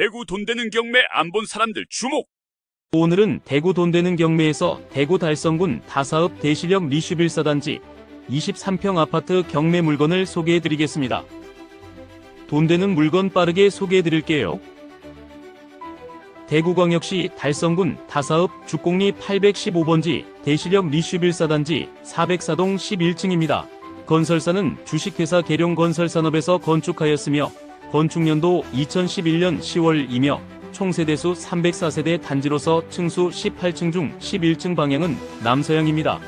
대구 돈 되는 경매 안 본 사람들 주목! 오늘은 대구 돈 되는 경매에서 대구 달성군 다사읍 대시력 리슈빌사 단지 23평 아파트 경매 물건을 소개해 드리겠습니다. 돈 되는 물건 빠르게 소개해 드릴게요. 대구광역시 달성군 다사읍 주공리 815번지 대시력 리슈빌사 단지 404동 11층입니다. 건설사는 주식회사 계룡건설산업에서 건축하였으며 건축년도 2011년 10월이며 총 세대수 304세대 단지로서 층수 18층 중 11층 방향은 남서향입니다.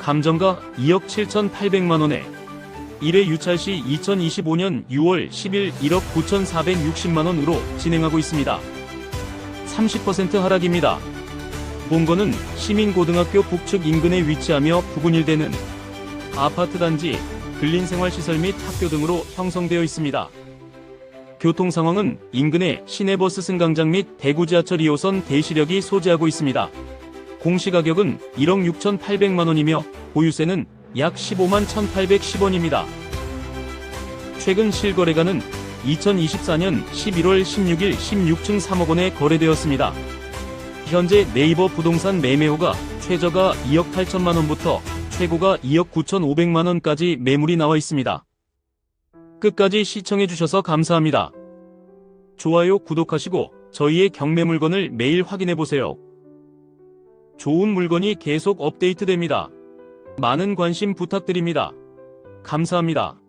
감정가 2억 7,800만원에 1회 유찰 시 2025년 6월 10일 1억 9,460만원으로 진행하고 있습니다. 30% 하락입니다. 본거는 시민고등학교 북측 인근에 위치하며 부근 일대는 아파트 단지, 근린생활시설 및 학교 등으로 형성되어 있습니다. 교통 상황은 인근에 시내버스 승강장 및 대구 지하철 2호선 대시력이 소재하고 있습니다. 공시가격은 1억 6,800만원이며 보유세는 약 15만 1,810원입니다. 최근 실거래가는 2024년 11월 16일 16층 3억 원에 거래되었습니다. 현재 네이버 부동산 매매호가 최저가 2억 8천만 원부터 최고가 2억 9천5백만 원까지 매물이 나와 있습니다. 끝까지 시청해주셔서 감사합니다. 좋아요, 구독하시고 저희의 경매 물건을 매일 확인해보세요. 좋은 물건이 계속 업데이트됩니다. 많은 관심 부탁드립니다. 감사합니다.